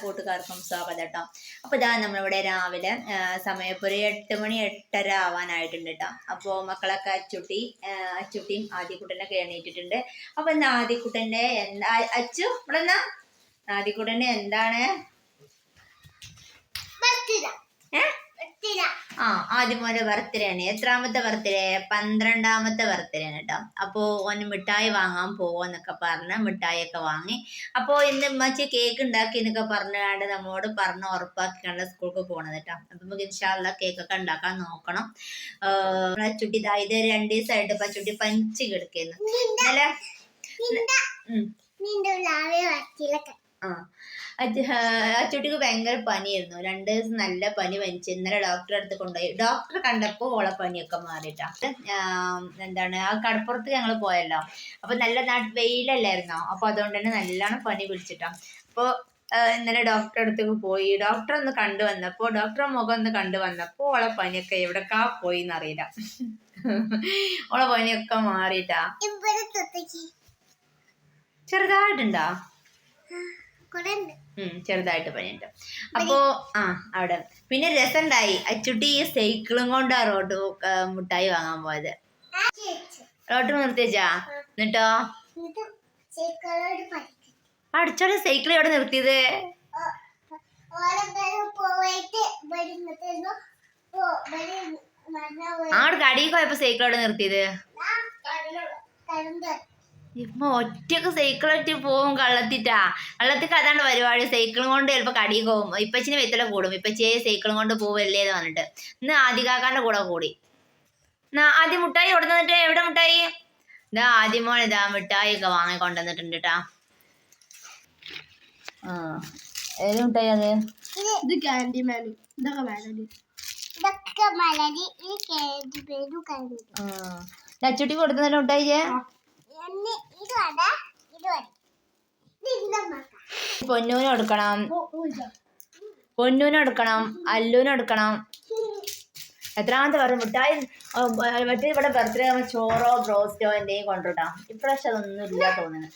കൂട്ടുകാർക്കും സ്വാഗതം. കേട്ടോ അപ്പോൾ ഇതാ നമ്മളിവിടെ രാവിലെ ആ, സമയം ഇപ്പോൾ ഒരു എട്ട് മണി എട്ടര ആവാനായിട്ടുണ്ട് കേട്ടോ അപ്പോൾ മക്കളൊക്കെ അച്ചുട്ടി അച്ചുട്ടിയും ആദ്യക്കുട്ടനൊക്കെ എണീറ്റിട്ടുണ്ട്. അപ്പോൾ ഇന്ന് ആദ്യക്കുട്ടന്റെ എന്താ അച്ചു ഇവിടെന്നാ? ആദ്യക്കുട്ടന്റെ ആദ്യക്കുട്ടന്റെ എന്താണ് ഏ? ആ ആദ്യം മോന്റെ ബർത്ത്ഡേ ആണ് എത്രാമത്തെ ബർത്ത്ഡേ പന്ത്രണ്ടാമത്തെ ബർത്ത്ഡേ ആണ് കേട്ടോ അപ്പോൾ ഓന് മിഠായി വാങ്ങാൻ പോവാന്നൊക്കെ പറഞ്ഞ് മിഠായി ഒക്കെ വാങ്ങി. അപ്പോൾ ഇന്ന് ഉമ്മച്ചി കേക്ക് ഉണ്ടാക്കി എന്നൊക്കെ പറഞ്ഞാണ്ട് നമ്മോട് പറഞ്ഞ് ഉറപ്പാക്കിയാണ് സ്കൂൾക്ക് പോണത് കേട്ടോ അപ്പം നമുക്ക് ഇൻഷാല്ല കേക്കൊക്കെ ഉണ്ടാക്കാൻ നോക്കണം. ആഹ് അച്ചുട്ടി ഇതാ ഇത് രണ്ട് ദിവസമായിട്ട് പച്ചുട്ടി പഞ്ച് കിടക്കുന്നു. അല്ലേ ആ. അച്ചുട്ടിക്ക് ഭയങ്കര പനിയായിരുന്നു. രണ്ട് ദിവസം നല്ല പനി പനിച്ച് ഇന്നലെ ഡോക്ടറെ അടുത്ത് കൊണ്ടുപോയി. ഡോക്ടർ കണ്ടപ്പോൾ ഓളെ പനിയൊക്കെ മാറിയിട്ടാ എന്താണ് ആ കടപ്പുറത്ത് ഞങ്ങൾ പോയല്ലോ. അപ്പൊ നല്ല നാട്ടിൽ വെയിലല്ലായിരുന്നോ? അപ്പൊ അതുകൊണ്ട് തന്നെ നല്ലോണം പനി പിടിച്ചിട്ടാ. അപ്പോൾ ഇന്നലെ ഡോക്ടറെ അടുത്തേക്ക് പോയി. ഡോക്ടർ ഒന്ന് കണ്ടു വന്നപ്പോൾ ഡോക്ടറെ മുഖം ഒന്ന് കണ്ടു വന്നപ്പോൾ ഓളെ പനിയൊക്കെ എവിടെക്കാ പോയി എന്നറിയില്ല ഓളെ പനിയൊക്കെ മാറിയിട്ടാ ചെറുതായിട്ടുണ്ടോ? ചെറുതായിട്ട് പനിയുണ്ട് അപ്പോ ആ അവിടെ. പിന്നെ രസണ്ടായി അച്ചുട്ടി ഈ സൈക്കിളും കൊണ്ടാ റോഡ് മുട്ടായി വാങ്ങാൻ പോയത്. റോഡ് നിർത്തിച്ചാ എന്നിട്ടോ? അടിച്ചോടെ സൈക്കിൾ എവിടെ നിർത്തിയത്? ആട് കടിയിൽ പോയപ്പോ സൈക്കിൾ എവിടെ നിർത്തിയത്? ഇമ്മ ഒറ്റയ്ക്ക് സൈക്കിളായിട്ട് പോവും കള്ളത്തിട്ടാ. കള്ളത്തിക്ക് അതാണ് പരിപാടി. സൈക്കിളും കൊണ്ട് ചിലപ്പോൾ കടി പോവും ഇപ്പച്ചിന് വെത്തല കൂടും. ഇപ്പച്ചിയെ സൈക്കിളും കൊണ്ട് പോവല്ലേ എന്ന് പറഞ്ഞിട്ട്. ഇന്ന് ആദികാക്കാന്റെ കൂടെ കൂടി. എന്നാ ആദ്യം മുട്ടായി കൊടുത്തിട്ട് എവിടെ മുട്ടായി ഇതാ ആദ്യം മോൻ ഇതാ മിഠായി ഒക്കെ വാങ്ങി കൊണ്ടുവന്നിട്ടുണ്ട് കേട്ടാ ആ. ഏത് മുട്ടായി അത്? ഇത് ക്യാൻഡി മാനും ഇതൊക്കെ ഈ പേരും ആ. അച്ചുട്ടി കൊടുത്തതിന്റെ മിഠായി ചേ പൊന്നൂന് കൊടുക്കണം പൊന്നൂന് കൊടുക്കണം അല്ലൂന് കൊടുക്കണം എത്രാമത്തെ പറഞ്ഞു മിഠായി മറ്റേ ഇവിടെ ബർത്ത്ഡേ ആകുമ്പോൾ ചോറോ ബ്രോസ്റ്റോ എന്തെങ്കിലും കൊണ്ടുവിട്ടാ. ഇപ്രാവശ്യം അതൊന്നും ഇല്ല തോന്നുന്നു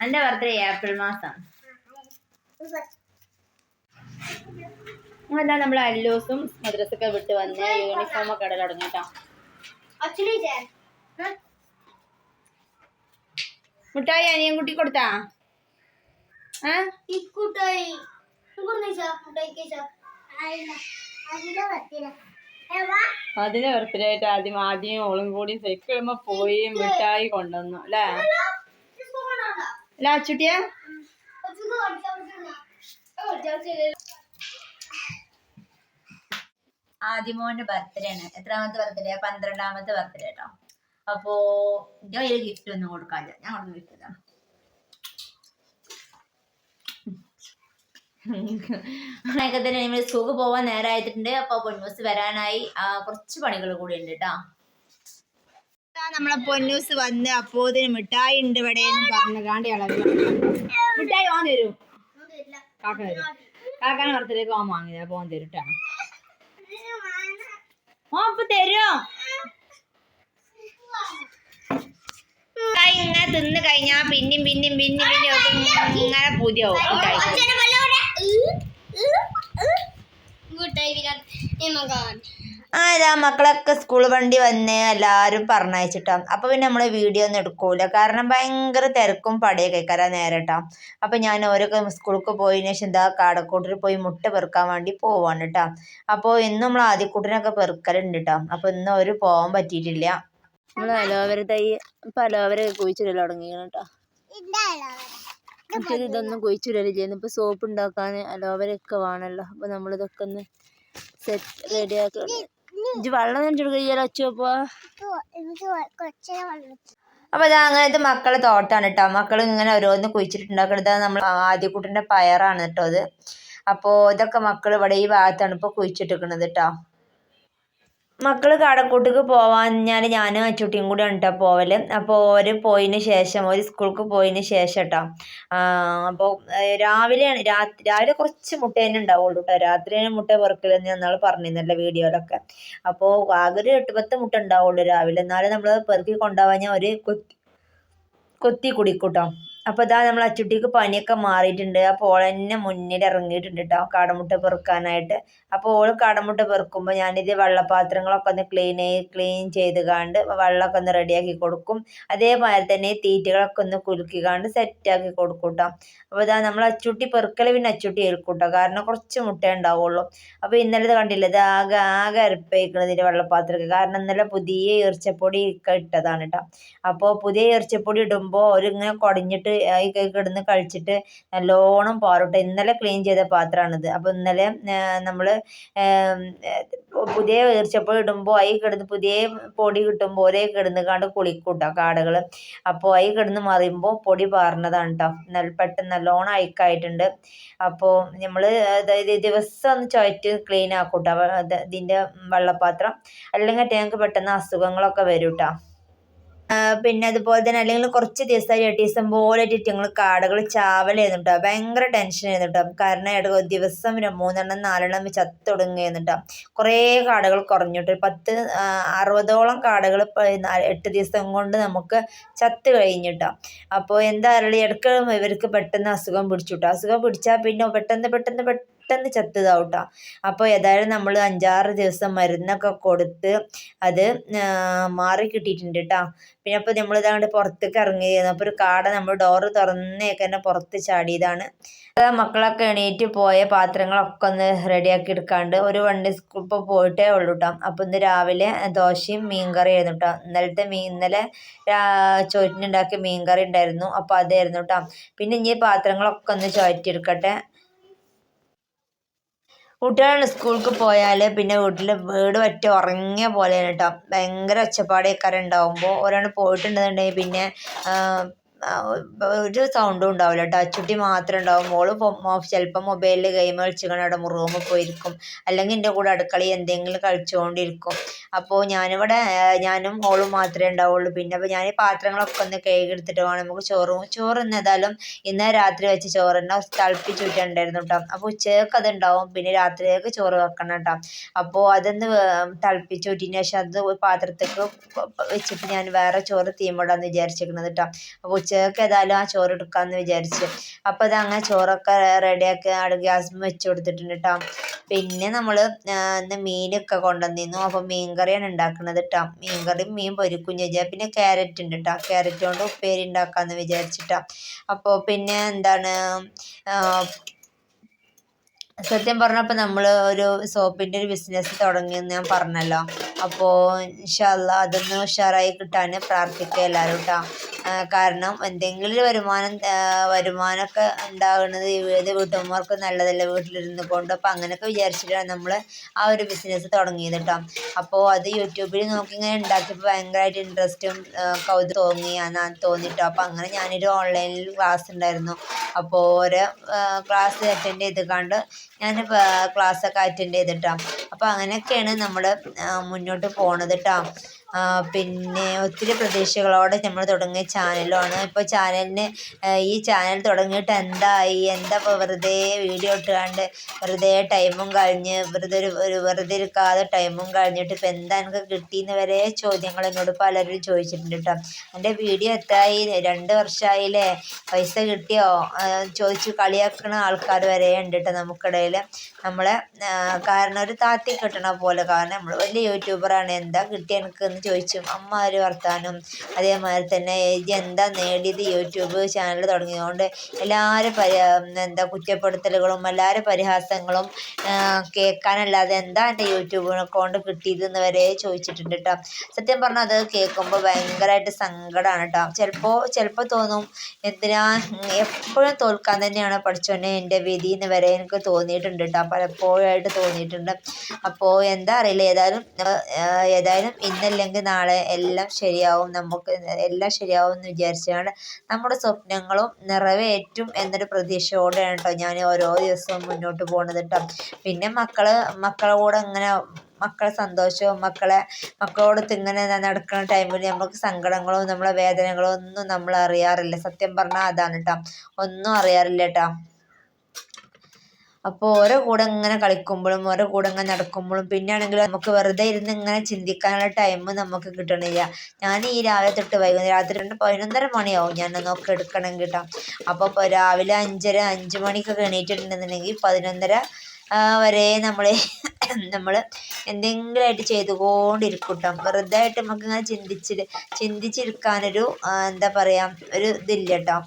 എന്റെ ബർത്ത്ഡേ ഏപ്രിൽ മാസം. അതാ നമ്മൾ അല്ലൂസും മദ്രസൊക്കെ വിട്ട് വന്ന് യൂണിഫോം ഒക്കെ ഇടൽ തുടങ്ങി കേട്ടോ മിഠായി അനിയൻ കുട്ടി കൊടുത്താ? അതിന് ബർത്ത്ഡേ ആയിട്ട് ആദ്യം ആദ്യം ഓളും കൂടി സൈക്കിളുമ്പോ പോയി മിഠായി കൊണ്ടുവന്നു അല്ലേ? അല്ല അച്ചുട്ടിയാ? ആദിമോന്റെ ബർത്ത്ഡേ ആണ്. എത്രാമത്തെ ബർത്ത്ഡേ പന്ത്രണ്ടാമത്തെ ബർത്ത്ഡേ കേട്ടോ അപ്പോ ഞാൻ കയ്യിൽ ഗിഫ്റ്റ് ഒന്നും കൊടുക്കാല്ല ഞാൻ കൊടുക്കുന്ന ഗിഫ്റ്റ് ഇതാണ് അങ്ങനെയൊക്കെ തന്നെ നമ്മൾ സ്കൂൾക്ക് പോവാൻ നേരമായിട്ടുണ്ട് അപ്പൊ പൊന്നൂസ് വരാനായി. കുറച്ച് പണികൾ കൂടി ഉണ്ട് കേട്ടോ നമ്മളെ പൊന്നൂസ് വന്ന് അപ്പോ ഇതിന് മിഠായി ഉണ്ട് ഇവിടെ പറഞ്ഞു കാണ്ടി മിഠായി ഓൻ തരും. കാക്ക തരും. കാക്കാനെ ബർത്ത്ഡേക്ക് ഓൻ വാങ്ങിയത് അപ്പൊ ഓൻ തരും കേട്ടോ ഓ തരോ. ഇങ്ങനെ തിന്ന് കഴിഞ്ഞാ പിന്നെയും പിന്നെയും പിന്നെയും പിന്നെയും ഇങ്ങനെ പുതിയാവും. ഇതാ മക്കളൊക്കെ സ്കൂൾ വണ്ടി വന്ന് എല്ലാവരും പറഞ്ഞയച്ചിട്ടാ. അപ്പൊ പിന്നെ നമ്മൾ വീഡിയോ ഒന്നും എടുക്കൂല. കാരണം ഭയങ്കര തിരക്കും പടയൊക്കെ കയറാൻ നേരട്ടാ അപ്പൊ ഞാൻ ഓരോക്കെ സ്കൂൾക്ക് പോയതിനു ശേഷം എന്താ കാടക്കൂട്ടിൽ പോയി മുട്ട പെറുക്കാൻ വേണ്ടി പോവാണ് കേട്ടാ. അപ്പോൾ ഇന്ന് നമ്മൾ ആദ്യക്കൂട്ടിനൊക്കെ പെറുക്കലുണ്ട് കേട്ടോ അപ്പൊ ഇന്ന് ഒരു പോകാൻ പറ്റിയിട്ടില്ല. നമ്മൾ അലോവര തൈ ഇപ്പൊ അലോവര കുഴിച്ചിടൽ തുടങ്ങിയാണ് കേട്ടോ. മറ്റേത് ഇതൊന്നും കുഴിച്ചിടലില്ല ഇപ്പൊ സോപ്പ് ഉണ്ടാക്കാൻ അലോവരൊക്കെ വേണല്ലോ. വേണമല്ലോ അപ്പൊ നമ്മളിതൊക്കെ ഒന്ന് സെറ്റ് റെഡിയാക്കി ഇജ്ജ് വെള്ളം നനച്ചെടുക്കുക അച്ചുപ്പോ കൊച്ചിനെ വന്നു അപ്പൊ ഇത് അങ്ങനത്തെ മക്കളെ തോട്ടാണ് കേട്ടോ. മക്കൾ ഇങ്ങനെ ഓരോന്ന് കുഴിച്ചിട്ടുണ്ടാക്കുന്നത് നമ്മൾ ആദ്യക്കുട്ടിന്റെ പയറാണ് കേട്ടോ അത് അപ്പോ ഇതൊക്കെ മക്കൾ ഇവിടെ ഈ ഭാഗത്താണ് ഇപ്പൊ കുഴിച്ചിട്ടിരിക്കുന്നത് കേട്ടോ. മക്കൾ കാടക്കൂട്ടിക്ക് പോവാഞ്ഞാൽ ഞാനും അച്ചുട്ടിയും കൂടി കേട്ടോ പോവൽ അപ്പോൾ ഓര് പോയതിന് ശേഷം ഒരു സ്കൂൾക്ക് പോയതിന് ശേഷം കേട്ടോ അപ്പോൾ രാവിലെയാണ് രാത്രി രാവിലെ കുറച്ച് മുട്ട തന്നെ ഉണ്ടാവുള്ളൂ കേട്ടോ രാത്രിയാണ് മുട്ട പുറക്കില്ലെന്ന് ഞാൻ നാളെ പറഞ്ഞിരുന്നല്ലോ വീഡിയോയിലൊക്കെ. അപ്പോൾ ആകെ ഒരു എട്ട് പത്ത് മുട്ട ഉണ്ടാവുള്ളൂ രാവിലെ. എന്നാലും നമ്മൾ പെറുക്കി കൊണ്ടുപോകാൻ ഒരു കൊത്തി കൊത്തി കുടിക്കൂട്ടോ അപ്പോൾ ഇതാ നമ്മൾ അച്ചുട്ടിക്ക് പനിയൊക്കെ മാറിയിട്ടുണ്ട്. അപ്പോൾ ഓൾ തന്നെ മുന്നിൽ ഇറങ്ങിയിട്ടുണ്ട് കേട്ടോ കാടമുട്ട പെറുക്കാനായിട്ട്. അപ്പോൾ ഓൾ കാടമുട്ട പെറുക്കുമ്പോൾ ഞാനിത് വെള്ളപാത്രങ്ങളൊക്കെ ഒന്ന് ക്ലീൻ ക്ലീൻ ചെയ്ത് കാണ്ട് വെള്ളമൊക്കെ ഒന്ന് റെഡിയാക്കി കൊടുക്കും. അതേമാതിരി തന്നെ തീറ്റകളൊക്കെ ഒന്ന് കുലുക്കി കാണ്ട് സെറ്റാക്കി കൊടുക്കും കേട്ടോ അപ്പോൾ ഇതാ നമ്മൾ അച്ചുട്ടി പെറുക്കൽ പിന്നെ അച്ചുട്ടി ഏൽക്കും കേട്ടോ കാരണം കുറച്ച് മുട്ടേ ഉണ്ടാവുള്ളൂ. അപ്പോൾ ഇന്നലെ കണ്ടില്ല? ഇത് ആകെ ആകെ അരപ്പേക്കുന്നത് ഇതിന്റെ വെള്ളപാത്രമൊക്കെ. കാരണം ഇന്നലെ പുതിയ ഈർച്ചപ്പൊടി ഇട്ടതാണ് കേട്ടോ അപ്പോൾ പുതിയ ഈർച്ചപ്പൊടി ഇടുമ്പോൾ അവരിങ്ങനെ കുടഞ്ഞിട്ട് ഈ കിടന്ന് കഴിച്ചിട്ട് നല്ലോണം പാറോട്ട്. ഇന്നലെ ക്ലീൻ ചെയ്ത പാത്രമാണിത്. അപ്പോൾ ഇന്നലെ നമ്മൾ പുതിയ ഈർച്ചപ്പൊടി ഇടുമ്പോൾ അതിൽ കിടന്ന് പുതിയ പൊടി കിട്ടുമ്പോൾ ഒരേ കിടന്ന് കണ്ട് കുളിക്കൂട്ടോ കാടകൾ അപ്പോൾ അതിൽ കിടന്ന് മറിയുമ്പോൾ പൊടി പാറുന്നതാണ് കേട്ടോ നല്ല പെട്ടെന്ന് നല്ലോണം അയക്കായിട്ടുണ്ട് അപ്പോൾ നമ്മൾ അതായത് ദിവസം ഒന്ന് ചുവറ്റ് ക്ലീൻ ആക്കൂട്ടോ. ഇതിന്റെ വെള്ളപ്പാത്രം. അല്ലെങ്കിൽ ഞങ്ങൾക്ക് പെട്ടെന്ന് അസുഖങ്ങളൊക്കെ വരും കേട്ടോ പിന്നെ അതുപോലെ തന്നെ അല്ലെങ്കിൽ കുറച്ച് ദിവസമായി എട്ട് ദിവസം പോലെ ഞങ്ങൾ കാടകൾ ചാവലായിരുന്നു കേട്ടോ ഭയങ്കര ടെൻഷനായിരുന്നു കേട്ടോ കാരണം ഇട ദിവസം മൂന്നെണ്ണം നാലെണ്ണം ചത്ത് ചത്തൊടുങ്ങുകയായിരുന്നു കുറേ കാടകൾ കുറഞ്ഞു കേട്ടോ ഒരു പത്ത് അറുപതോളം കാടകൾ എട്ട് ദിവസം കൊണ്ട് നമുക്ക് ചത്ത് കഴിഞ്ഞു അപ്പോൾ എന്താ പറയുക ഇടയ്ക്ക് ഇവർക്ക് പെട്ടെന്ന് അസുഖം പിടിച്ചു കേട്ടോ അസുഖം പിടിച്ചാൽ പിന്നെ പെട്ടെന്ന് പെട്ടെന്ന് പെട്ടെന്ന് ചത്തതാവും കേട്ടോ അപ്പോൾ ഏതായാലും നമ്മൾ അഞ്ചാറ് ദിവസം മരുന്നൊക്കെ കൊടുത്ത് അത് മാറി കിട്ടിയിട്ടുണ്ട് കേട്ടോ പിന്നെ അപ്പോൾ നമ്മൾ ഇതാണ്ട് പുറത്തേക്ക് ഇറങ്ങിയിരുന്നു. അപ്പോൾ ഒരു കാട നമ്മൾ ഡോറ് തുറന്നേക്ക് തന്നെ പുറത്ത് ചാടിയതാണ്. അതാ മക്കളൊക്കെ എണീറ്റ് പോയ പാത്രങ്ങളൊക്കെ ഒന്ന് റെഡിയാക്കി എടുക്കാണ്ട് ഒരു വണ്ടി സ്കൂൾ ഇപ്പോൾ പോയിട്ടേ ഉള്ളൂ കേട്ടോ അപ്പോൾ ഇന്ന് രാവിലെ ദോശയും മീൻ കറിയായിരുന്നു കേട്ടോ ഇന്നലത്തെ മീൻ ഇന്നലെ ചോറ്റിനുണ്ടാക്കിയ മീൻ കറി ഉണ്ടായിരുന്നു. അപ്പോൾ അതായിരുന്നു കേട്ടോ പിന്നെ ഇനി പാത്രങ്ങളൊക്കെ ഒന്ന് ചോറ്റിയെടുക്കട്ടെ കുട്ടികൾ സ്കൂൾക്ക് പോയാൽ പിന്നെ വീട്ടിൽ വീട് പറ്റ ഉറങ്ങിയ പോലെയാണ് കേട്ടോ ഭയങ്കര ഒച്ചപ്പാടൊക്കെ ഉണ്ടാവുമ്പോൾ ഒരാൾ പോയിട്ടുണ്ടെന്നുണ്ടെങ്കിൽ പിന്നെ ഒരു സൗണ്ടും ഉണ്ടാവില്ല ടച്ചുട്ടി മാത്രം ഉണ്ടാവും. മോൾ ചിലപ്പോൾ മൊബൈലിൽ ഗെയിം കളിച്ചിങ്ങനെ അവിടെ റൂമിൽ പോയിരിക്കും. അല്ലെങ്കിൽ എന്റെ കൂടെ അടുക്കളയിൽ എന്തെങ്കിലും കളിച്ചുകൊണ്ടിരിക്കും അപ്പോൾ ഞാനിവിടെ ഞാനും മോളും മാത്രമേ ഉണ്ടാവുള്ളൂ. പിന്നെ അപ്പോൾ ഞാൻ പാത്രങ്ങളൊക്കെ ഒന്ന് കഴുകിയെടുത്തിട്ട് വേണം നമുക്ക് ചോറും ചോറ് എന്നതായാലും ഇന്ന് രാത്രി വെച്ച് ചോറ് തന്നെ തിളപ്പിച്ചുവിട്ടുണ്ടായിരുന്നു കേട്ടോ അപ്പോൾ ഉച്ചയ്ക്ക് അതുണ്ടാവും പിന്നെ രാത്രിയൊക്കെ ചോറ് വെക്കണം കേട്ടോ അപ്പോൾ അതൊന്ന് തിളപ്പിച്ചുവിട്ടതിന് ശേഷം അത് പാത്രത്തേക്ക് വെച്ചിട്ട് ഞാൻ വേറെ ചോറ് തീമിടാന്ന് വിചാരിച്ചിരിക്കുന്നത് കേട്ടോ അപ്പോൾ ഉച്ചയ്ക്ക് ഏതായാലും ആ ചോറ് എടുക്കാമെന്ന് വിചാരിച്ചു. അപ്പോൾ അത് അങ്ങനെ ചോറൊക്കെ റെഡിയാക്കി അവിടെ ഗ്യാസ് വെച്ച് കൊടുത്തിട്ടുണ്ട് കേട്ടോ പിന്നെ നമ്മൾ ഇന്ന് മീനൊക്കെ കൊണ്ടുവന്നിരുന്നു. അപ്പോൾ മീൻ കറിയാണ് ഉണ്ടാക്കുന്നത് കേട്ടോ മീൻ കറിയും മീൻ പൊരിക്കും പിന്നെ ക്യാരറ്റ് ഉണ്ട് കേട്ടോ ക്യാരറ്റ് കൊണ്ട് ഉപ്പേരി ഉണ്ടാക്കാമെന്ന് വിചാരിച്ചിട്ടാ അപ്പോൾ പിന്നെ എന്താണ് സത്യം പറഞ്ഞപ്പോൾ നമ്മൾ ഒരു സോപ്പിന്റെ ഒരു ബിസിനസ് തുടങ്ങിയെന്ന് ഞാൻ പറഞ്ഞല്ലോ. അപ്പോൾ ഇൻഷാല്ല അതൊന്ന് ഉഷാറായി കിട്ടാൻ പ്രാർത്ഥിക്കുക എല്ലാവരും കേട്ടോ കാരണം എന്തെങ്കിലും വരുമാനം വരുമാനമൊക്കെ ഉണ്ടാകുന്നത് ഏത് വീട്ടമ്മമാർക്ക് നല്ലതല്ല വീട്ടിലിരുന്ന് കൊണ്ട്. അപ്പോൾ അങ്ങനെയൊക്കെ വിചാരിച്ചിട്ടാണ് നമ്മൾ ആ ഒരു ബിസിനസ് തുടങ്ങിയത് കേട്ടോ അപ്പോൾ അത് യൂട്യൂബിൽ നോക്കി ഇങ്ങനെ ഉണ്ടാക്കിയപ്പോൾ ഭയങ്കരമായിട്ട് ഇൻട്രസ്റ്റും കൗതുകം തോന്നി തോന്നിട്ടോ അപ്പോൾ അങ്ങനെ ഞാനൊരു ഓൺലൈനിൽ ക്ലാസ് ഉണ്ടായിരുന്നു. അപ്പോൾ ഓരോ ക്ലാസ് അറ്റൻഡ് ചെയ്ത് കണ്ട് ഞാൻ ക്ലാസ്സൊക്കെ അറ്റൻഡ് ചെയ്തിട്ടാണ് അപ്പോൾ അങ്ങനെയൊക്കെയാണ് നമ്മൾ മുന്നോട്ട് പോണത് കേട്ടോ പിന്നെ ഒത്തിരി പ്രതീക്ഷകളോടെ നമ്മൾ തുടങ്ങിയ ചാനലുമാണ്. ഇപ്പോൾ ചാനലിന് ഈ ചാനൽ തുടങ്ങിയിട്ട് എന്തായി? എന്താ ഇപ്പോൾ വെറുതെ വീഡിയോ ഇട്ടുകൊണ്ട് വെറുതെ ടൈമും കഴിഞ്ഞ് വെറുതെ ഒരു ഒരു വെറുതെ ഇരിക്കാതെ ടൈമും കഴിഞ്ഞിട്ട് ഇപ്പോൾ എന്താ എനിക്ക് കിട്ടിയെന്ന് വരെ ചോദ്യങ്ങൾ എന്നോട് പലരും ചോദിച്ചിട്ടുണ്ട് കേട്ടോ. എന്റെ വീഡിയോ എത്തായി രണ്ട് വർഷമായില്ലേ? പൈസ കിട്ടിയോ? ചോദിച്ചു കളിയാക്കണ ആൾക്കാർ വരെ ഉണ്ട് കേട്ടോ നമുക്കിടയിൽ. നമ്മളെ കാരണം ഒരു താത്തി കിട്ടണ പോലെ. കാരണം നമ്മൾ വലിയ യൂട്യൂബറാണ് എന്താ കിട്ടിയ എനിക്ക് എന്ന് ചോദിച്ചു അമ്മ ഒരു വർത്താനം അതേമാതിരി തന്നെ ഇത് എന്താ നേടിയത് യൂട്യൂബ് ചാനൽ തുടങ്ങിയതുകൊണ്ട് എല്ലാവരും പരി എന്താ കുറ്റപ്പെടുത്തലുകളും എല്ലാവരും പരിഹാസങ്ങളും കേൾക്കാനല്ലാതെ എന്താ എന്റെ യൂട്യൂബ് അക്കൗണ്ട് കിട്ടിയത് എന്ന് വരെ ചോദിച്ചിട്ടുണ്ട് കേട്ടോ സത്യം പറഞ്ഞാൽ അത് കേൾക്കുമ്പോൾ ഭയങ്കരമായിട്ട് സങ്കടമാണ് കേട്ടോ ചിലപ്പോൾ ചിലപ്പോൾ തോന്നും എന്തിനാ എപ്പോഴും തോൽക്കാൻ തന്നെയാണ് പഠിച്ചോനെ എന്റെ വിധി എന്ന് വരെ എനിക്ക് തോന്നിയിട്ടുണ്ട് കേട്ടോ പലപ്പോഴായിട്ട് തോന്നിയിട്ടുണ്ട്. അപ്പോൾ എന്താ അറിയില്ല. ഏതായാലും ഏതായാലും ഇന്നല്ലെങ്കിൽ നാളെ എല്ലാം ശരിയാവും നമുക്ക് എല്ലാം ശരിയാവും എന്ന് വിചാരിച്ചാണ് നമ്മുടെ സ്വപ്നങ്ങളും നിറവേറ്റും എന്നൊരു പ്രതീക്ഷയോടെയാണ് കേട്ടോ ഞാൻ ഓരോ ദിവസവും മുന്നോട്ട് പോകുന്നത് കേട്ടോ പിന്നെ മക്കൾ മക്കളെ കൂടെ ഇങ്ങനെ മക്കളെ സന്തോഷവും മക്കളെ മക്കളോടൊത്ത് ഇങ്ങനെ നടക്കുന്ന ടൈമിൽ നമുക്ക് സങ്കടങ്ങളോ നമ്മളെ വേദനകളോ ഒന്നും നമ്മൾ അറിയാറില്ല. സത്യം പറഞ്ഞാൽ അതാണ് കേട്ടോ ഒന്നും അറിയാറില്ല കേട്ടോ അപ്പോൾ ഓരോ കൂടെ ഇങ്ങനെ കളിക്കുമ്പോഴും ഓരോ കൂടെ ഇങ്ങനെ നടക്കുമ്പോഴും പിന്നെ ആണെങ്കിൽ നമുക്ക് വെറുതെ ഇരുന്ന് ഇങ്ങനെ ചിന്തിക്കാനുള്ള ടൈം നമുക്ക് കിട്ടണില്ല. ഞാൻ ഈ രാവിലെ തൊട്ട് വൈകുന്നേരം രാത്രി രണ്ട് പതിനൊന്നര മണിയാവും ഞാൻ നോക്കി എടുക്കണം കേട്ടോ. അപ്പോൾ ഇപ്പോൾ രാവിലെ അഞ്ചര അഞ്ച് മണിക്കൊക്കെ എണീറ്റിട്ടുണ്ടെന്നുണ്ടെങ്കിൽ പതിനൊന്നര വരെ നമ്മൾ നമ്മൾ എന്തെങ്കിലുമായിട്ട് ചെയ്തുകൊണ്ടിരിക്കും കേട്ടോ. വെറുതെ ആയിട്ട് നമുക്ക് ഇങ്ങനെ ചിന്തിച്ചിട്ട് ചിന്തിച്ചിരിക്കാനൊരു എന്താ പറയുക ഒരു ഇതില്ല കേട്ടോ.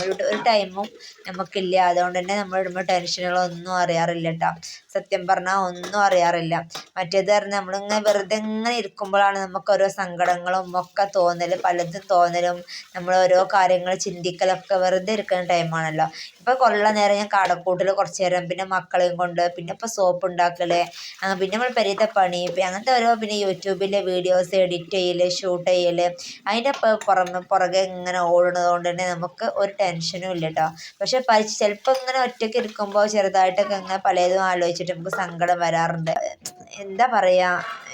ഒരു ടൈമും നമുക്കില്ല. അതുകൊണ്ട് തന്നെ നമ്മൾ ഇടുമ്പോൾ ടെൻഷനുകളൊന്നും അറിയാറില്ല കേട്ടോ സത്യം പറഞ്ഞാൽ ഒന്നും അറിയാറില്ല. മറ്റേത് പറഞ്ഞാൽ നമ്മളിങ്ങനെ വെറുതെ ഇങ്ങനെ ഇരിക്കുമ്പോഴാണ് നമുക്ക് ഓരോ സങ്കടങ്ങളും ഒക്കെ തോന്നൽ പലതും തോന്നലും. നമ്മൾ ഓരോ കാര്യങ്ങൾ ചിന്തിക്കലൊക്കെ വെറുതെ ഇരിക്കുന്ന ടൈമാണല്ലോ ഇപ്പോൾ കൊള്ള നേരം ഞാൻ കാടക്കൂട്ടിൽ കുറച്ച് നേരം പിന്നെ മക്കളെയും കൊണ്ട് പിന്നെ ഇപ്പോൾ സോപ്പ് ഉണ്ടാക്കൽ പിന്നെ നമ്മൾ പെരീത്തെ പണി അങ്ങനത്തെ ഓരോ പിന്നെ യൂട്യൂബിലെ വീഡിയോസ് എഡിറ്റ് ചെയ്യൽ ഷൂട്ട് ചെയ്യൽ അതിന്റെ പുറമെ പുറകെ ഇങ്ങനെ ഓടുന്നത് കൊണ്ട് തന്നെ നമുക്ക് ഒരു ടെൻഷനും ഇല്ല കേട്ടോ പക്ഷെ പരി ചിലപ്പോൾ ഇങ്ങനെ ഒറ്റയ്ക്ക് ഇരിക്കുമ്പോൾ ചെറുതായിട്ടൊക്കെ ഇങ്ങനെ പലതും ആലോചിച്ചിട്ട് നമുക്ക് സങ്കടം വരാറുണ്ട്. എന്താ പറയാ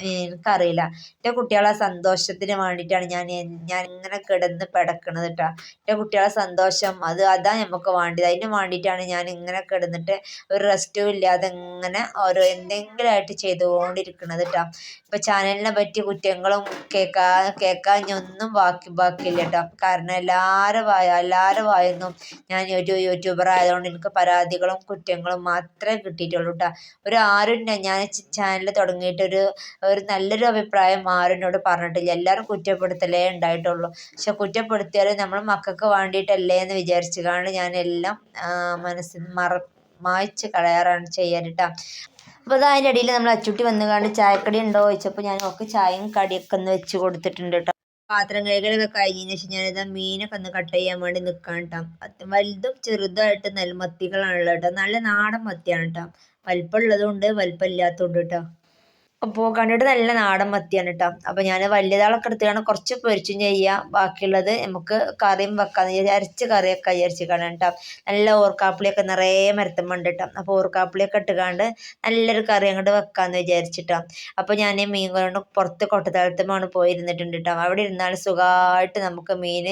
എനിക്കറിയില്ല. എന്റെ കുട്ടികളെ സന്തോഷത്തിന് വേണ്ടിയിട്ടാണ് ഞാൻ ഞാൻ ഇങ്ങനെ കിടന്ന് പിടക്കണത് കേട്ടോ എന്റെ കുട്ടികളെ സന്തോഷം അത് അതാ നമുക്ക് വേണ്ടത് അതിന് വേണ്ടിയിട്ടാണ് ഞാൻ ഇങ്ങനെ കിടന്നിട്ട് ഒരു റെസ്റ്റും ഇല്ലാതെ ഇങ്ങനെ ഓരോ എന്തെങ്കിലും ആയിട്ട് ചെയ്തുകൊണ്ടിരിക്കണത് കേട്ടോ ഇപ്പം ചാനലിനെ പറ്റി കുറ്റങ്ങളും കേൾക്കാ കേൾക്കാൻ ഒന്നും ബാക്കി ബാക്കിയില്ല കേട്ടോ കാരണം എല്ലാവരും വായ എല്ലാവരും വായൊന്നും ഞാൻ ഒരു യൂട്യൂബർ ആയതുകൊണ്ട് എനിക്ക് പരാതികളും കുറ്റങ്ങളും മാത്രമേ കിട്ടിയിട്ടുള്ളൂ കേട്ടോ ഒരു ആരും ഞാൻ ചാനൽ തുടങ്ങിയിട്ട് ഒരു ഒരു നല്ലൊരു അഭിപ്രായം ആരും എന്നോട് പറഞ്ഞിട്ടില്ല. എല്ലാവരും കുറ്റപ്പെടുത്തലേ ഉണ്ടായിട്ടുള്ളൂ. പക്ഷെ കുറ്റപ്പെടുത്തിയാലും നമ്മൾ മക്കൾക്ക് വേണ്ടിയിട്ടല്ലേ എന്ന് വിചാരിച്ചു കാരണം ഞാൻ എല്ലാം മനസ്സിൽ മറ മായ്ച്ച് കളയാറാണ് ചെയ്യാൻ കേട്ടോ അപ്പോൾ അത് അതിന്റെ ഇടയിൽ നമ്മൾ അച്ചുട്ടി വന്നു കണ്ട് ചായക്കടി ഉണ്ടോ ചോദിച്ചപ്പോൾ ഞാൻ ഒക്കെ ചായയും കടിയൊക്കെ ഒന്ന് വെച്ച് കൊടുത്തിട്ടുണ്ട് കേട്ടോ പാത്രം കഴുകലൊക്കെ കഴിഞ്ഞതിന് ശേഷം ഞാനിതാ മീനൊക്കെ ഒന്ന് കട്ട് ചെയ്യാൻ വേണ്ടി നിൽക്കാൻ കേട്ടോ വലുതും ചെറുതായിട്ട് നെൽമത്തികളാണുള്ളത് കേട്ടോ നല്ല നാടൻ മത്തിയാണ് കേട്ടോ വലിപ്പമുള്ളതും ഉണ്ട് വലിപ്പമില്ലാത്തതും ഉണ്ട് കേട്ടോ അപ്പോൾ കണ്ടിട്ട് നല്ല നാടൻ മത്തിയാണ് കേട്ടോ അപ്പോൾ ഞാൻ വലിയതാളൊക്കെ എടുത്തുകൊണ്ട് കുറച്ച് പൊരിച്ചും ചെയ്യുക ബാക്കിയുള്ളത് നമുക്ക് കറിയും വെക്കാന്ന് വിചാരിച്ച് അരച്ച് കറിയൊക്കെ വിചാരിച്ചിട്ടാണ് കേട്ടോ നല്ല ഓർക്കാപ്പിളിയൊക്കെ നിറയെ മരത്തുമ്പോണ്ട് കേട്ടോ അപ്പോൾ ഓർക്കാപ്പിളിയൊക്കെ ഇട്ടുകാണ്ട് നല്ലൊരു കറി അങ്ങോട്ട് വെക്കാമെന്ന് വിചാരിച്ചിട്ടോ അപ്പോൾ ഞാൻ മീൻ കൊണ്ട് പുറത്ത് കൊട്ടത്താഴത്തുമാണ് പോയിരുന്നിട്ടുണ്ട് കേട്ടോ അവിടെ ഇരുന്നാൽ സുഖമായിട്ട് നമുക്ക് മീൻ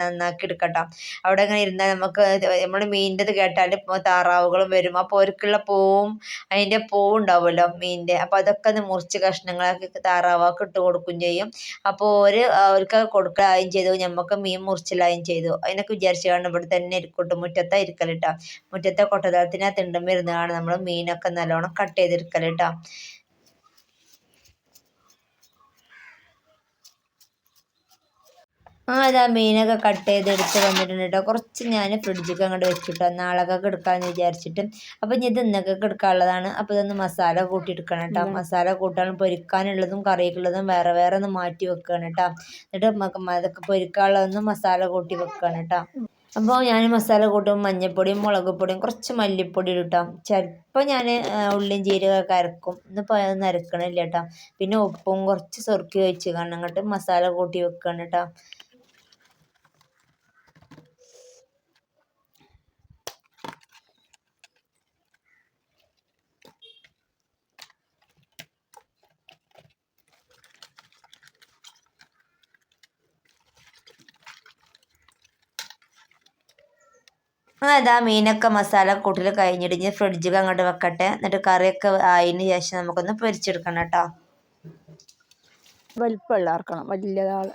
നന്നാക്കി എടുക്കട്ടോ അവിടെ ഇങ്ങനെ ഇരുന്നാൽ നമുക്ക് നമ്മൾ മീനിന്റെത് കേട്ടാൽ താറാവുകളും വരും. അപ്പോൾ ഓർക്കുള്ള പൂവും അതിന്റെ പൂവ് ഉണ്ടാവുമല്ലോ മീനിന്റെ. അപ്പോൾ അതൊക്കെ ഒന്ന് മുറിച്ച് കഷ്ണങ്ങളാക്കി താറാവാക്ക് ഇട്ട് കൊടുക്കുകയും ചെയ്യും. അപ്പോൾ ഓര് അവർക്ക് കൊടുക്കലായും ചെയ്തു. ഞമ്മക്ക് മീൻ മുറിച്ചിലായും ചെയ്തു. അതിനൊക്കെ വിചാരിച്ചു കാണും ഇവിടെ തന്നെ ഇരിക്കട്ടു. മുറ്റത്തെ ഇരിക്കൽ കേട്ടോ മുറ്റത്തെ കൊട്ടതളത്തിനകത്ത് ഉണ്ടുമ്പോൾ ഇരുന്നാണ് നമ്മൾ മീനൊക്കെ നല്ലോണം കട്ട് ചെയ്തെടുക്കൽ ആ അതാ മീനൊക്കെ കട്ട് ചെയ്തെടുത്ത് വന്നിട്ടുണ്ട് കേട്ടോ കുറച്ച് ഞാൻ ഫ്രിഡ്ജിലേക്ക് അങ്ങോട്ട് വെച്ചിട്ടോ. നാളൊക്കെ എടുക്കാമെന്ന് വിചാരിച്ചിട്ട്. അപ്പോൾ ഇനി ഇത് ഇന്നൊക്കെ എടുക്കാനുള്ളതാണ്. അപ്പോൾ ഇതൊന്ന് മസാല കൂട്ടിയെടുക്കണം കേട്ടോ മസാല കൂട്ടാൻ പൊരിക്കാനുള്ളതും കറിക്കുള്ളതും വേറെ വേറെ ഒന്ന് മാറ്റി വെക്കുകയാണ് കേട്ടോ എന്നിട്ട് അതൊക്കെ പൊരിക്കാനുള്ളതൊന്നും മസാല കൂട്ടി വെക്കുകയാണ് കേട്ടോ അപ്പോൾ ഞാൻ മസാല കൂട്ടും മഞ്ഞൾപ്പൊടിയും മുളക് പൊടിയും കുറച്ച് മല്ലിപ്പൊടി ഇട്ടാം കേട്ടോ ചിലപ്പോൾ ഞാൻ ഉള്ളിയും ജീരകമൊക്കെ അരക്കും. ഇന്നിപ്പോൾ അതൊന്നും അരക്കണില്ല കേട്ടോ പിന്നെ ഉപ്പും കുറച്ച് സുറുക്കി വെച്ച് കാണണം അങ്ങോട്ട് മസാല കൂട്ടി വെക്കണം കേട്ടോ ആ ഇതാ മീനൊക്കെ മസാല കൂട്ടിൽ കഴിഞ്ഞിടിഞ്ഞ് ഫ്രിഡ്ജിൽ അങ്ങോട്ട് വെക്കട്ടെ. എന്നിട്ട് കറിയൊക്കെ ആയതിന് ശേഷം നമുക്കൊന്ന് പൊരിച്ചെടുക്കണം കേട്ടോ. വലിപ്പമുള്ള ആർക്കണം വലിയതാൾ.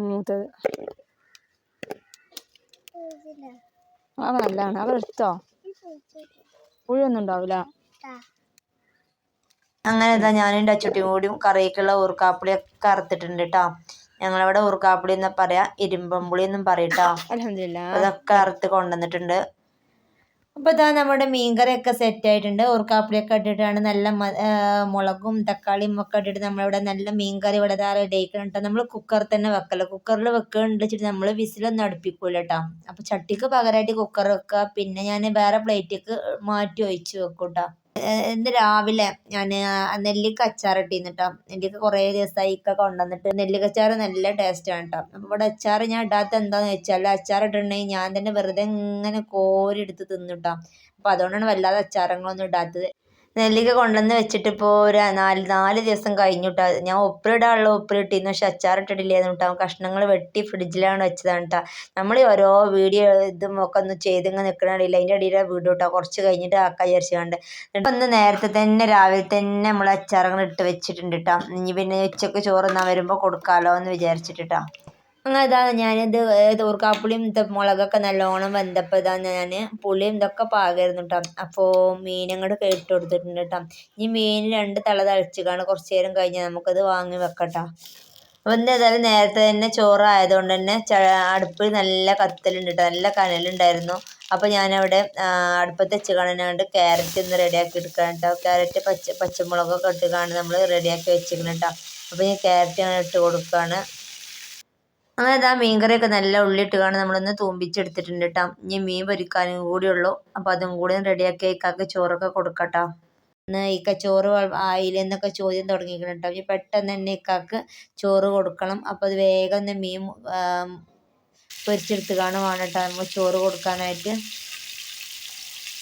മൂത്തത്. അവ നല്ലതാണ്. അവർ എടുത്തോ? പുഴിയൊന്നും ഉണ്ടാവില്ല. അങ്ങനെ ഇതാ ഞാനും അച്ചുട്ടിയും കൂടിയും കറിക്കുള്ള ഊർക്കാപ്പിളിയൊക്കെ അറുത്തിട്ടുണ്ട് കേട്ടോ. ഞങ്ങളവിടെ ഊർക്കാപ്പുളി എന്നാ പറയാ ഇരുമ്പമ്പുളി എന്നും പറയട്ടോ. അലഹമില്ല അതൊക്കെ അറുത്ത് കൊണ്ടുവന്നിട്ടുണ്ട്. അപ്പോൾ ഇതാ നമ്മുടെ മീൻകറിയൊക്കെ സെറ്റ് ആയിട്ടുണ്ട്. ഊർക്കാപ്പിളിയൊക്കെ ഇട്ടിട്ടാണ് നല്ല മുളകും തക്കാളിയും ഒക്കെ ഇട്ടിട്ട് നമ്മളിവിടെ നല്ല മീൻകറി ഇവിടെ ഇതാ റെഡി കേട്ടോ നമ്മൾ കുക്കറിൽ തന്നെ വെക്കല്ലോ കുക്കറിൽ വെക്കുന്നുണ്ട് വെച്ചിട്ട് നമ്മൾ വിസിലൊന്നും അടുപ്പിക്കൂല കേട്ടോ അപ്പോൾ ചട്ടിക്ക് പകരമായിട്ട് കുക്കർ വെക്കുക പിന്നെ ഞാൻ വേറെ പ്ലേറ്റിക്ക് മാറ്റി ഒഴിച്ച് വെക്കും കേട്ടോ ഇന്ന് രാവിലെ ഞാൻ നെല്ലിക്ക അച്ചാർ ഇട്ടിരുന്നു കേട്ടോ നെല്ലിക്ക കുറേ ദിവസമായി ഇക്ക കൊണ്ടുവന്നിട്ട്. നെല്ലിക്ക അച്ചാർ നല്ല ടേസ്റ്റാണ് കേട്ടോ അപ്പോൾ ഇവിടെ അച്ചാർ ഞാൻ ഇടാത്ത എന്താന്ന് വെച്ചാൽ അച്ചാർ ഇട്ടിട്ടുണ്ടെങ്കിൽ ഞാൻ തന്നെ വെറുതെ ഇങ്ങനെ കോരി എടുത്ത് തിന്നു കേട്ടോ അപ്പോൾ അതുകൊണ്ടാണ് വല്ലാതെ അച്ചാറങ്ങളൊന്നും ഇടാത്തത്. നെല്ലിക്ക കൊണ്ടുവന്ന് വെച്ചിട്ട് ഇപ്പോൾ ഒരു നാല് നാല് ദിവസം കഴിഞ്ഞു കേട്ടോ ഞാൻ ഉപ്പിലിടാനുള്ള ഉപ്പിലിട്ടിരുന്നു. പക്ഷെ അച്ചാറിട്ടിട്ടില്ലായിരുന്നു കേട്ടോ കഷ്ണങ്ങൾ വെട്ടി ഫ്രിഡ്ജിലാണ് വെച്ചതാണ് കേട്ടോ നമ്മൾ ഓരോ വീഡിയോ ഇതും ഒക്കെ ഒന്ന് ചെയ്തിങ്ങനെ നിൽക്കണില്ല അതിന്റെ ഇടയിൽ വീഡിയോ കേട്ടോ കുറച്ച് കഴിഞ്ഞിട്ട് ആക്കാൻ വിചാരിച്ചുകൊണ്ട് എന്നിട്ട് ഒന്ന് നേരത്തെ തന്നെ രാവിലെ തന്നെ നമ്മൾ അച്ചാറുകൾ ഇട്ട് വെച്ചിട്ടുണ്ട് കേട്ടോ ഇനി പിന്നെ ഉച്ചയ്ക്ക് ചോറ് എന്നാൽ വരുമ്പോൾ കൊടുക്കാമല്ലോ എന്ന് വിചാരിച്ചിട്ട് കേട്ടോ അങ്ങനെ ഇതാ ഞാനിത് തൂർക്കാപ്പുളിയും മുളകൊക്കെ നല്ലോണം വെന്തപ്പോൾ ഇതാ ഞാൻ പുളിയും ഇതൊക്കെ പാകായിരുന്നു കേട്ടോ അപ്പോൾ മീൻ അങ്ങോട്ട് കേട്ട് കൊടുത്തിട്ടുണ്ട് കേട്ടോ ഈ മീൻ രണ്ട് തള തളിച്ച് കാണും കുറച്ച് നേരം കഴിഞ്ഞാൽ നമുക്കത് വാങ്ങി വെക്കട്ടോ അപ്പോൾ ഇന്ന് ഏതായാലും നേരത്തെ തന്നെ ചോറായതുകൊണ്ട് തന്നെ അടുപ്പിൽ നല്ല കത്തലുണ്ട് കേട്ടോ നല്ല കനലുണ്ടായിരുന്നു. അപ്പോൾ ഞാനവിടെ അടുപ്പത്ത് വെച്ച് കാണാനുണ്ട് ക്യാരറ്റ് ഒന്ന് റെഡിയാക്കി എടുക്കണം കേട്ടോ ക്യാരറ്റ് പച്ച പച്ചമുളകൊക്കെ ഇട്ട് കാണാൻ നമ്മൾ റെഡിയാക്കി വെച്ചിരിക്കണം കേട്ടോ അപ്പോൾ ഞാൻ ക്യാരറ്റ് ഇട്ട് കൊടുക്കുകയാണ് അങ്ങനെ ഇതാ മീൻകറിയൊക്കെ നല്ല ഉള്ളിട്ടുകാണ് നമ്മളൊന്ന് തൂമ്പിച്ചെടുത്തിട്ടുണ്ട് കേട്ടോ ഇനി മീൻ പൊരിക്കാനും കൂടി ഉള്ളൂ. അപ്പോൾ അതും കൂടി റെഡിയാക്കി ഇക്കാക്ക് ചോറൊക്കെ കൊടുക്കട്ടോ. ഇന്ന് ഇക്ക ചോറ് ആയില്ലെന്നൊക്കെ ചോദ്യം തുടങ്ങിയിരിക്കണം കേട്ടോ ഇനി പെട്ടെന്ന് തന്നെ ഇക്കാക്ക് ചോറ് കൊടുക്കണം. അപ്പോൾ അത് വേഗം ഒന്ന് മീൻ പൊരിച്ചെടുത്ത് കാണുവാണ് വേണം കേട്ടോ നമ്മൾ ചോറ് കൊടുക്കാനായിട്ട്.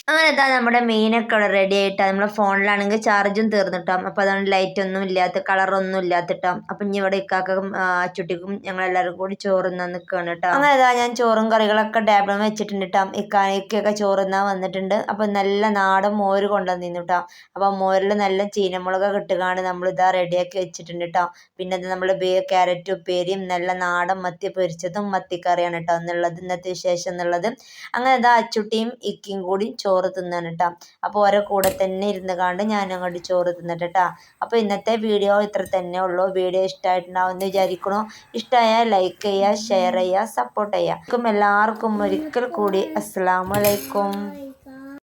അങ്ങനെ ഇതാ നമ്മുടെ മീനൊക്കെ ഇവിടെ റെഡി ആയിട്ടാ. നമ്മുടെ ഫോണിലാണെങ്കിൽ ചാർജും തീർന്നിട്ടാം. അപ്പോൾ അതാണ് ലൈറ്റ് ഒന്നും ഇല്ലാത്ത കളറൊന്നും ഇല്ലാത്തിട്ടാം. അപ്പം ഇനി ഇവിടെ ഇക്കാക്കും അച്ചുട്ടിക്കും ഞങ്ങൾ എല്ലാവരും കൂടി ചോറുന്നാൻ നിൽക്കുകയാണ് കേട്ടോ അങ്ങനെ ഇതാ ഞാൻ ചോറും കറികളൊക്കെ ടേബിളും വെച്ചിട്ടുണ്ട് കേട്ടോ ഇക്കാനൊക്കെ ചോറുന്നാ വന്നിട്ടുണ്ട്. അപ്പം നല്ല നാടൻ മോര് കൊണ്ടുവന്നിരുന്നു കേട്ടോ അപ്പോൾ മോരിൽ നല്ല ചീനമുളക് കിട്ടുകയാണ് നമ്മൾ ഇതാ റെഡിയാക്കി വെച്ചിട്ടുണ്ട് കേട്ടോ പിന്നെ ഇത് നമ്മൾ ക്യാരറ്റ് ഉപ്പേരിയും നല്ല നാടൻ മത്തി പൊരിച്ചതും മത്തിക്കറിയാണ് കേട്ടോ എന്നുള്ളത് ഇന്നത്തെ വിശേഷം എന്നുള്ളത്. അങ്ങനെ ഇതാ അച്ചുട്ടിയും ഇക്കിയും കൂടി ചോറ് തിന്നാണ് കേട്ടോ അപ്പോൾ ഓരോ കൂടെ തന്നെ ഇരുന്ന് കാണ്ട് ഞാൻ അങ്ങോട്ട് ചോറ് തിന്നിട്ട് കേട്ടോ അപ്പോൾ ഇന്നത്തെ വീഡിയോ ഇത്ര തന്നെ ഉള്ളൂ. വീഡിയോ ഇഷ്ടമായിട്ടുണ്ടാവും എന്ന് വിചാരിക്കണോ ഇഷ്ടമായാൽ ലൈക്ക് ചെയ്യുക ഷെയർ ചെയ്യുക സപ്പോർട്ട് ചെയ്യുക എല്ലാവർക്കും ഒരിക്കൽ കൂടി. അസ്സാം വലൈക്കും